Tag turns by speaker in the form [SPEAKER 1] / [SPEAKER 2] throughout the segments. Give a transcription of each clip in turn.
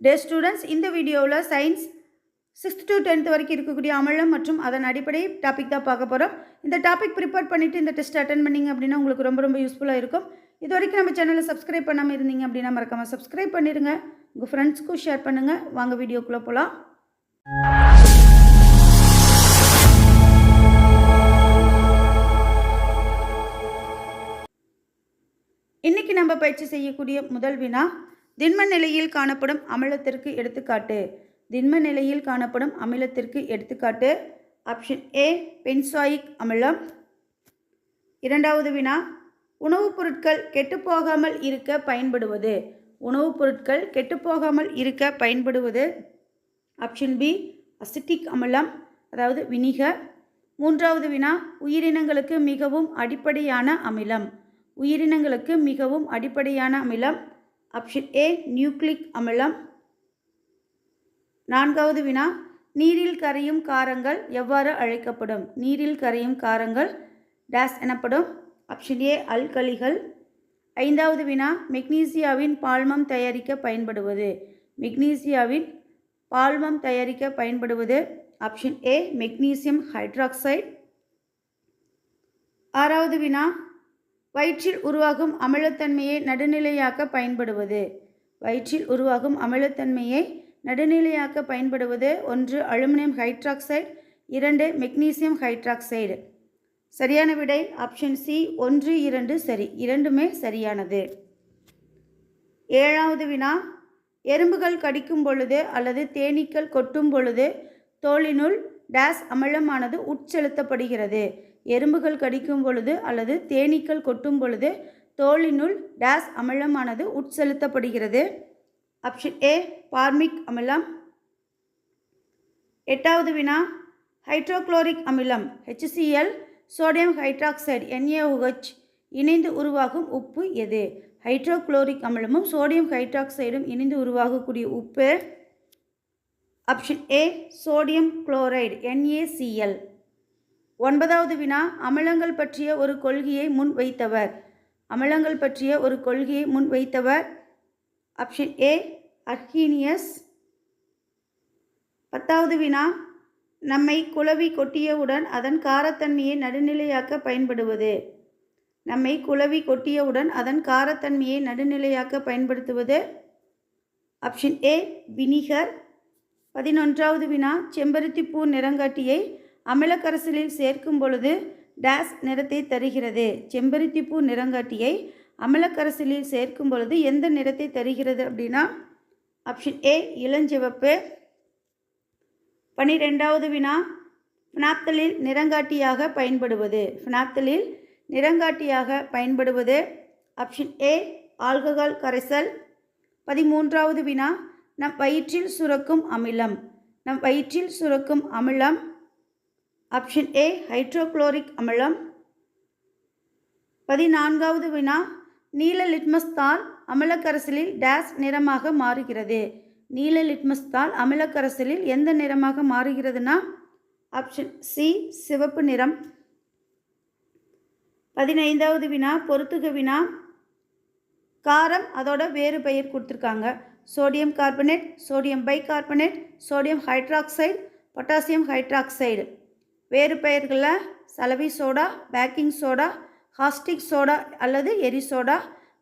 [SPEAKER 1] டே students இந்த வீடியோவில் science sixth to tenth வரைக்கும் இருக்கக்கூடிய அமிலம் மற்றும் அதன் அடிப்படை டாபிக் தான் பார்க்க போகிறோம் இந்த டாபிக் ப்ரிப்பேர் பண்ணிவிட்டு இந்த டெஸ்ட் அட்டன் பண்ணிங்க அப்படின்னா உங்களுக்கு ரொம்ப ரொம்ப யூஸ்ஃபுல்லாக இருக்கும். இது வரைக்கும் நம்ம சேனலை சப்ஸ்கிரைப் பண்ணாமல் இருந்தீங்க அப்படின்னா மறக்காமல் சப்ஸ்கிரைப் பண்ணிடுங்க உங்கள் ஃப்ரெண்ட்ஸ்க்கும் ஷேர் பண்ணுங்கள் வாங்க வீடியோக்குள்ளே போகலாம் இன்னைக்கு நம்ம பயிற்சி செய்யக்கூடிய முதல் வினா திண்ம நிலையில் காணப்படும் அமிலத்திற்கு எடுத்துக்காட்டு. திண்ம நிலையில் காணப்படும் அமிலத்திற்கு எடுத்துக்காட்டு. ஆப்ஷன் ஏ பென்சாயிக் அமிலம். இரண்டாவது வினா உணவுப் பொருட்கள் கெட்டுப்போகாமல் இருக்க பயன்படுவது. உணவுப் பொருட்கள் கெட்டுப்போகாமல் இருக்க பயன்படுவது. ஆப்ஷன் பி அசிட்டிக் அமிலம் அதாவது வினிகர். மூன்றாவது வினா உயிரினங்களுக்கு மிகவும் அடிப்படையான அமிலம். உயிரினங்களுக்கு மிகவும் அடிப்படையான அமிலம். ஆப்ஷன் ஏ நியூக்ளிக் அமிலம். நான்காவது வினா நீரில் கரையும் காரங்கள் எவ்வாறு அழைக்கப்படும்? நீரில் கரையும் காரங்கள் டேஸ் எனப்படும். ஆப்ஷன் ஏ அல்கலிகள். ஐந்தாவது வினா மெக்னீசியாவின் பால்மம் தயாரிக்க பயன்படுவது. மெக்னீசியாவின் பால்மம் தயாரிக்க பயன்படுவது. Option A magnesium hydroxide. ஆறாவது வினா வயிற்றில் உருவாகும் அமிலத்தன்மையை நடுநிலையாக்க பயன்படுவது. வயிற்றில் உருவாகும் அமிலத்தன்மையை நடுநிலையாக்க பயன்படுவது ஒன்று அலுமினியம் ஹைட்ராக்சைடு இரண்டு மெக்னீசியம் ஹைட்ராக்சைடு. சரியான விடை ஆப்ஷன் சி ஒன்று இரண்டு சரி இரண்டுமே சரியானது. ஏழாவது வினா எறும்புகள் கடிக்கும் பொழுது அல்லது தேனீக்கள் கொட்டும் பொழுது தோலினுள் டேஸ் அமிலமானது உட்செலுத்தப்படுகிறது. எறும்புகள் கடிக்கும் பொழுது அல்லது தேனீக்கள் கொட்டும் பொழுது தோலினுள் டேஸ் அமிலமானது உட்செலுத்தப்படுகிறது. ஆப்ஷன் ஏ பார்மிக் அமிலம். எட்டாவது வினா ஹைட்ரோக்ளோரிக் அமிலம் ஹெச்சிஎல் சோடியம் ஹைட்ராக்சைடு NaOH இணைந்து உருவாகும் உப்பு எது? ஹைட்ரோக்ளோரிக் அமிலமும் சோடியம் ஹைட்ராக்சைடும் இணைந்து உருவாகக்கூடிய உப்பு. Option A sodium chloride N A C L ஒன்பதாவது வினா அமிலங்கள் பற்றிய ஒரு கொள்கையை முன் வைத்தவர். அமிலங்கள் பற்றிய ஒரு கொள்கையை முன் வைத்தவர். ஆப்ஷன் ஏ அர்கீனியஸ் பத்தாவது வினா நம்மை குளவி கொட்டியவுடன் அதன் காரத்தன்மையை நடுநிலையாக்க பயன்படுவது. நம்மை குளவி கொட்டியவுடன் அதன் காரத்தன்மையை நடுநிலையாக்க பயன்படுத்துவது. Option A vinegar. பதினொன்றாவது வினா செம்பருத்தி பூ நிறங்காட்டியை அமிலக்கரசலில் சேர்க்கும் பொழுது டேஸ் நிறத்தை தருகிறது. செம்பருத்திப்பூ நிறங்காட்டியை அமிலக்கரசலில் சேர்க்கும் பொழுது எந்த நிறத்தை தருகிறது அப்படின்னா ஆப்ஷன் ஏ இளஞ்சிவப்பு. பனிரெண்டாவது வினா ஃபினாப்தலில் நிறங்காட்டியாக பயன்படுவது. ஃபினாப்தலில் நிறங்காட்டியாக பயன்படுவது. ஆப்ஷன் ஏ ஆல்கஹால் கரைசல். பதிமூன்றாவது வினா நம் வயிற்றில் சுரக்கும் அமிலம். நம் வயிற்றில் சுரக்கும் அமிலம். ஆப்ஷன் ஏ ஹைட்ரோக்ளோரிக் அமிலம். பதினான்காவது வினா நீல லிட்மஸ் தாள் அமிலக்கரசலில் டேஸ் நிறமாக மாறுகிறது. நீல லிட்மஸ் தாள் அமிலக்கரசலில் எந்த நிறமாக மாறுகிறதுனா? ஆப்ஷன் சி சிவப்பு நிறம். பதினைந்தாவது வினா பொறுத்துக வினா. காரம் அதோட வேறு பெயர் கொடுத்துருக்காங்க. Sodium carbonate sodium bicarbonate sodium hydroxide potassium hydroxide. வேறு பெயர்களில் சலவி soda baking soda caustic soda அல்லது எரி சோடா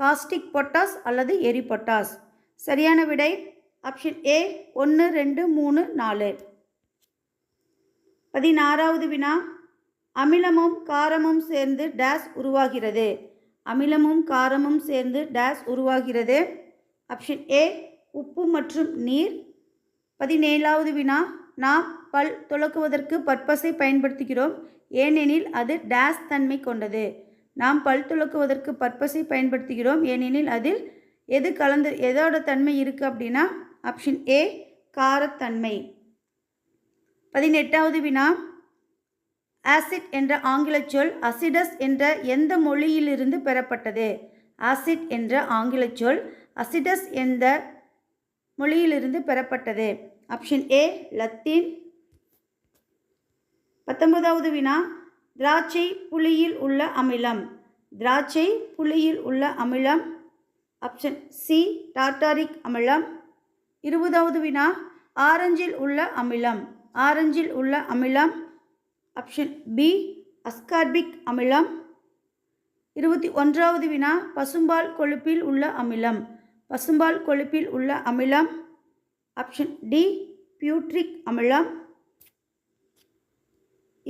[SPEAKER 1] காஸ்டிக் பொட்டாஸ் அல்லது எரி பொட்டாஸ். சரியான விடை ஆப்ஷன் ஏ ஒன்று ரெண்டு மூணு நாலு. பதினாறாவது வினா அமிலமும் காரமும் சேர்ந்து டேஸ் உருவாகிறது. அமிலமும் காரமும் சேர்ந்து டேஸ் உருவாகிறது. ஆப்ஷன் ஏ உப்பு மற்றும் நீர். பதினேழாவது வினா நாம் பல் துலக்குவதற்கு பற்பசை பயன்படுத்துகிறோம். ஏனெனில் அது டேஸ் தன்மை கொண்டது. நாம் பல் துலக்குவதற்கு பற்பசை பயன்படுத்துகிறோம். ஏனெனில் அதில் எது கலந்து எதோட தன்மை இருக்குது அப்படின்னா ஆப்ஷன் ஏ காரத்தன்மை. பதினெட்டாவது வினா. ஆசிட் என்ற ஆங்கில சொல் அசிடஸ் என்ற எந்த மொழியிலிருந்து பெறப்பட்டது? ஆசிட் என்ற ஆங்கில சொல் அசிடஸ் என்ற மொழியிலிருந்து பெறப்பட்டது? ஆப்ஷன் ஏ லத்தீன் பத்தொன்பதாவது வினா திராட்சை புளியில் உள்ள அமிலம். திராட்சை புளியில் உள்ள அமிலம் ஆப்ஷன் சி டார்டாரிக் அமிலம். இருபதாவது வினா ஆரஞ்சில் உள்ள அமிலம். ஆரஞ்சில் உள்ள அமிலம் ஆப்ஷன் பி அஸ்கார்பிக் அமிலம். இருபத்தி ஒன்றாவது வினா பசும்பால் கொழுப்பில் உள்ள அமிலம். பசும்பால் கொழுப்பில் உள்ள அமிலம் ஆப்ஷன் டி பியூட்ரிக் அமிலம்.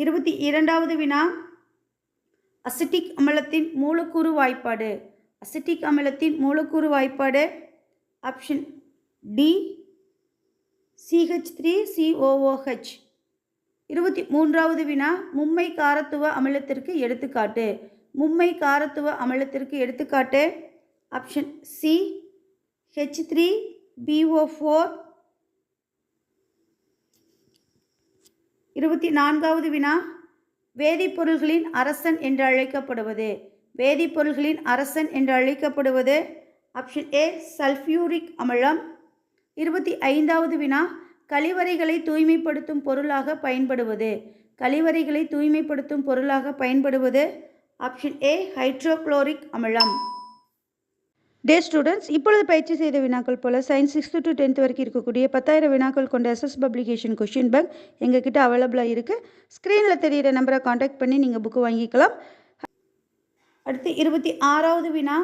[SPEAKER 1] இருபத்தி இரண்டாவது வினா. அசிட்டிக் அமிலத்தின் மூலக்கூறு வாய்ப்பாடு. அசிட்டிக் அமிலத்தின் மூலக்கூறு வாய்ப்பாடு. Option D C H three C O O H இருபத்தி மூன்றாவது வினா மும்மை காரத்துவ அமிலத்திற்கு எடுத்துக்காட்டு. மும்மை காரத்துவ அமிலத்திற்கு எடுத்துக்காட்டு. Option C H three P O four இருபத்தி நான்காவது வினா. வேதிப்பொருள்களின் அரசன் என்று அழைக்கப்படுவது. வேதிப்பொருள்களின் அரசன் என்று அழைக்கப்படுவது. ஆப்ஷன் ஏ சல்ஃபியூரிக் அமிலம். இருபத்தி ஐந்தாவது வினா கழிவறைகளை தூய்மைப்படுத்தும் பொருளாக பயன்படுவது. கழிவறைகளை தூய்மைப்படுத்தும் பொருளாக பயன்படுவது. ஆப்ஷன் ஏ ஹைட்ரோக்ளோரிக் அமிலம். டே ஸ்டூடெண்ட்ஸ் இப்பொழுது பயிற்சி செய்த வினாக்கள் போல் சயின்ஸ் சிக்ஸ்த்து டு டென்த் வரைக்கும் இருக்கக்கூடிய பத்தாயிரம் வினாக்கள் கொண்ட எஸ்எஸ் பப்ளிகேஷன் கொஷின் பேங்க் எங்ககிட்ட அவைலபிளாக இருக்குது ஸ்க்ரீனில் தெரிகிற நம்பரை காண்டாக்ட் பண்ணி நீங்கள் புக்கு வாங்கிக்கலாம். அடுத்து இருபத்தி ஆறாவது வினா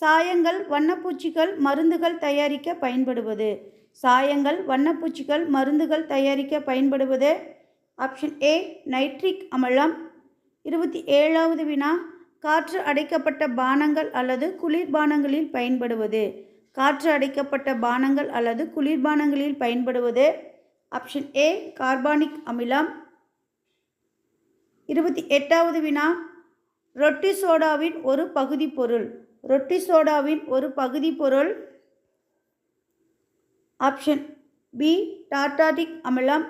[SPEAKER 1] சாயங்கள் வண்ணப்பூச்சிகள் மருந்துகள் தயாரிக்க பயன்படுவது. சாயங்கள் வண்ணப்பூச்சிகள் மருந்துகள் தயாரிக்க பயன்படுவது. ஆப்ஷன் ஏ நைட்ரிக் அமலம். இருபத்தி ஏழாவது வினா காற்று அடைக்கப்பட்ட பானங்கள் அல்லது குளிர்பானங்களில் பயன்படுவது. காற்று அடைக்கப்பட்ட பானங்கள் அல்லது குளிர்பானங்களில் பயன்படுவது. ஆப்ஷன் ஏ கார்பானிக் அமிலம். இருபத்தி எட்டாவது வினா ரொட்டி சோடாவின் ஒரு பகுதி பொருள். ரொட்டி சோடாவின் ஒரு பகுதி பொருள். ஆப்ஷன் பி டாட்டாடிக் அமிலம்.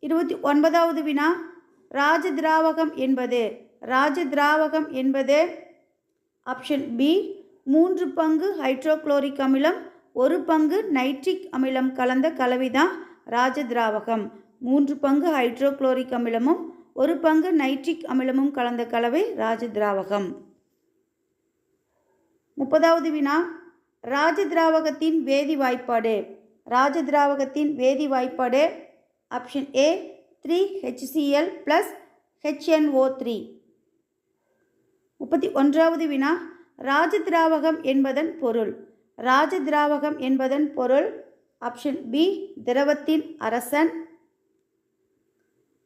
[SPEAKER 1] இருபத்தி ஒன்பதாவது வினா ராஜ திராவகம் என்பது. ராஜ திராவகம் என்பது ஆப்ஷன் பி மூன்று பங்கு ஹைட்ரோக்ளோரிக் அமிலம் ஒரு பங்கு நைட்ரிக் அமிலம் கலந்த கலவைதான் ராஜ திராவகம் மூன்று பங்கு ஹைட்ரோக்ளோரிக் அமிலமும் ஒரு பங்கு நைட்ரிக் அமிலமும் கலந்த கலவை ராஜ திராவகம் முப்பதாவது வினா. ராஜ திராவகத்தின் வேதி வாய்ப்பாடு ராஜ திராவகத்தின் வேதி வாய்ப்பாடு option A three H C L plus H N O three முப்பத்தி ஒன்றாவது வினா ராஜ திராவகம் என்பதன் பொருள். ராஜ திராவகம் என்பதன் பொருள் ஆப்ஷன் பி திரவத்தின் அரசன்.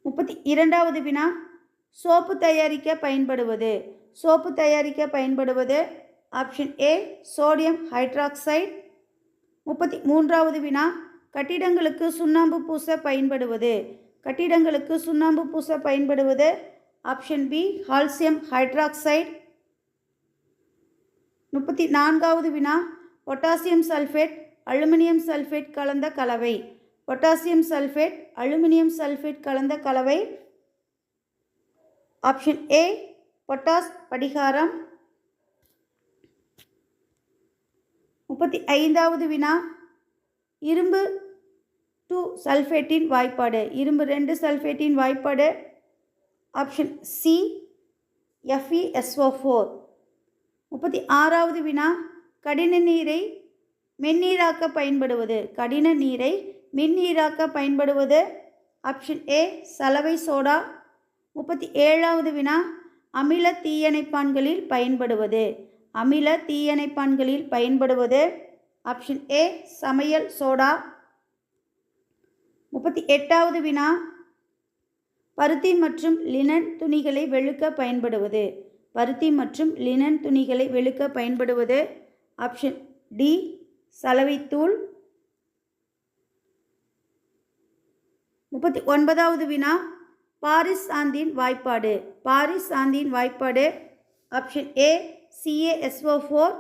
[SPEAKER 1] முப்பத்தி இரண்டாவது வினா சோப்பு தயாரிக்க பயன்படுவது. சோப்பு தயாரிக்க பயன்படுவது ஆப்ஷன் ஏ சோடியம் ஹைட்ராக்சைடு முப்பத்தி மூன்றாவது வினா கட்டிடங்களுக்கு சுண்ணாம்பு பூச பயன்படுவது. கட்டிடங்களுக்கு சுண்ணாம்பு பூச பயன்படுவது ஆப்ஷன் பி கால்சியம் ஹைட்ராக்சைடு. முப்பத்தி நான்காவது வினா பொட்டாசியம் சல்ஃபேட் அலுமினியம் சல்ஃபேட் கலந்த கலவை. பொட்டாசியம் சல்ஃபேட் அலுமினியம் சல்ஃபேட் கலந்த கலவை. ஆப்ஷன் ஏ பொட்டாஸ் படிகாரம். முப்பத்தி ஐந்தாவது வினா இரும்பு டூ சல்ஃபேட்டின் வாய்ப்பாடு. இரும்பு ரெண்டு சல்ஃபேட்டின் வாய்ப்பாடு. ஆப்ஷன் சி எஃப்இஎஸ்ஓ ஃபோர் முப்பத்தி ஆறாவது வினா கடின நீரை மென்னீராக்க பயன்படுவது. கடின நீரை மின்னீராக்க பயன்படுவது. ஆப்ஷன் ஏ சலவை சோடா. முப்பத்தி ஏழாவது வினா அமில தீயணைப்பான்களில் பயன்படுவது. அமில தீயணைப்பான்களில் பயன்படுவது. ஆப்ஷன் ஏ சமையல் சோடா. முப்பத்தி எட்டாவது வினா பருத்தி மற்றும் லினன் துணிகளை வெளுக்க பயன்படுவது. பருத்தி மற்றும் லினன் துணிகளை வெளுக்க பயன்படுவது. ஆப்ஷன் டி சலவைத்தூள். முப்பத்தி ஒன்பதாவது வினா பாரிஸ் சாந்தியின் வாய்ப்பாடு. பாரிஸ் சாந்தியின் வாய்ப்பாடு. Option A C A S O four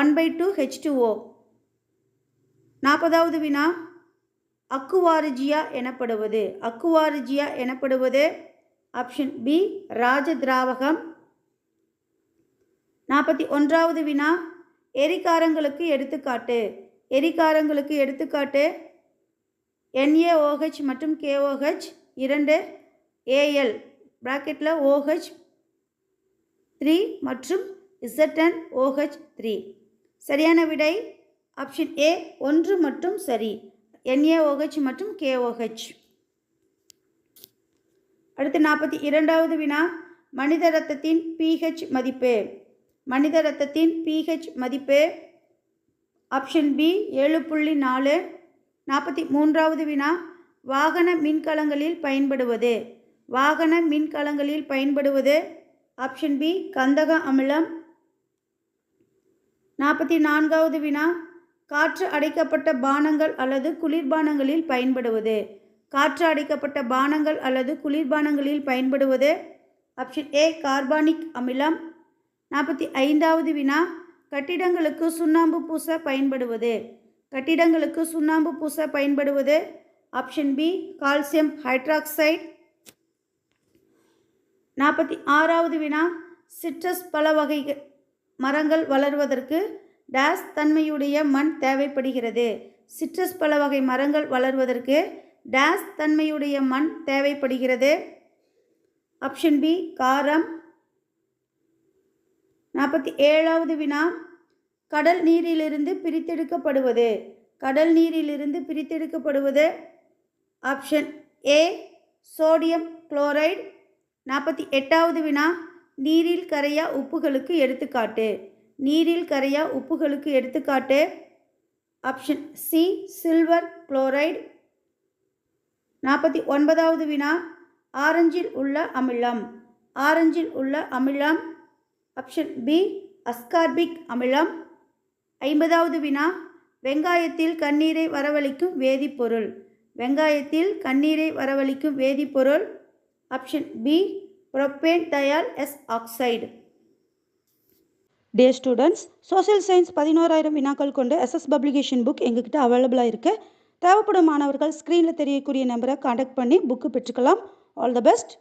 [SPEAKER 1] one by two H two O நாற்பதாவது வினா அக்குவாரிஜியா எனப்படுவது. அக்குவாரிஜியா எனப்படுவது ஆப்ஷன் பி ராஜ திராவகம் நாற்பத்தி ஒன்றாவது வினா எரிகாரங்களுக்கு எடுத்துக்காட்டு. எரிகாரங்களுக்கு எடுத்துக்காட்டு என்ஏஓஹெச் மற்றும் கேஓஹெச் இரண்டு ஏஎல் ப்ராக்கெட்டில் ஓஹெச் த்ரீ மற்றும் இசட்டன் ஓஹெச் த்ரீ சரியான விடை ஆப்ஷன் ஏ ஒன்று மற்றும் சரி. என்ஏஓஹெச் மற்றும் கேஓஹெச். அடுத்து நாற்பத்தி இரண்டாவது வினா மனித ரத்தத்தின் பிஹெச் மதிப்பு. மனித ரத்தத்தின் பிஹெச் மதிப்பு. ஆப்ஷன் பி ஏழு புள்ளி நாலு. நாற்பத்தி மூன்றாவது வினா வாகன மின்கலங்களில் பயன்படுவது. வாகன மின்கலங்களில் பயன்படுவது. ஆப்ஷன் பி கந்தக அமிலம். நாற்பத்தி நான்காவது வினா காற்று அடைக்கப்பட்ட பானங்கள் அல்லது குளிர்பானங்களில் பயன்படுவது. காற்று அடைக்கப்பட்ட பானங்கள் அல்லது குளிர்பானங்களில் பயன்படுவது. ஆப்ஷன் ஏ கார்பானிக் அமிலம். நாற்பத்தி ஐந்தாவது வினா கட்டிடங்களுக்கு சுண்ணாம்பு பூச பயன்படுவது. கட்டிடங்களுக்கு சுண்ணாம்பு பூச பயன்படுவது. ஆப்ஷன் பி கால்சியம் ஹைட்ராக்சைடு நாற்பத்தி ஆறாவது வினா சிட்ரஸ் பல வகை மரங்கள் வளர்வதற்கு டேஸ் தன்மையுடைய மண் தேவைப்படுகிறது. சிட்ரஸ் பல வகை மரங்கள் வளர்வதற்கு டேஸ் தன்மையுடைய மண் தேவைப்படுகிறது. ஆப்ஷன் பி காரம். நாற்பத்தி ஏழாவது வினா. கடல் நீரிலிருந்து பிரித்தெடுக்கப்படுவது. கடல் நீரிலிருந்து பிரித்தெடுக்கப்படுவது. Option A sodium chloride. நாற்பத்தி எட்டாவது வினா. நீரில் கரையா உப்புகளுக்கு எடுத்துக்காட்டு. நீரில் கரையா உப்புகளுக்கு எடுத்துக்காட்டு ஆப்ஷன் சி சில்வர் குளோரைடு. நாற்பத்தி ஒன்பதாவது வினா ஆரஞ்சில் உள்ள அமிலம். ஆரஞ்சில் உள்ள அமிலம். ஆப்ஷன் பி அஸ்கார்பிக் அமிலம். ஐம்பதாவது வினா வெங்காயத்தில் கண்ணீரை வரவழைக்கும் வேதிப்பொருள். வெங்காயத்தில் கண்ணீரை வரவழைக்கும் வேதிப்பொருள். Option B propane thial S oxide.
[SPEAKER 2] டே ஸ்டூடெண்ட்ஸ் சோஷியல் சயின்ஸ் பதினோராயிரம் வினாக்கள் கொண்டு எஸ்எஸ் பப்ளிகேஷன் புக் எங்ககிட்ட அவைலபிளாக இருக்குது தேவைப்படும் மாணவர்கள் ஸ்க்ரீனில் தெரியக்கூடிய நம்பரை காண்டாக்ட் பண்ணி புக்கு பெற்றுக்கலாம். All the best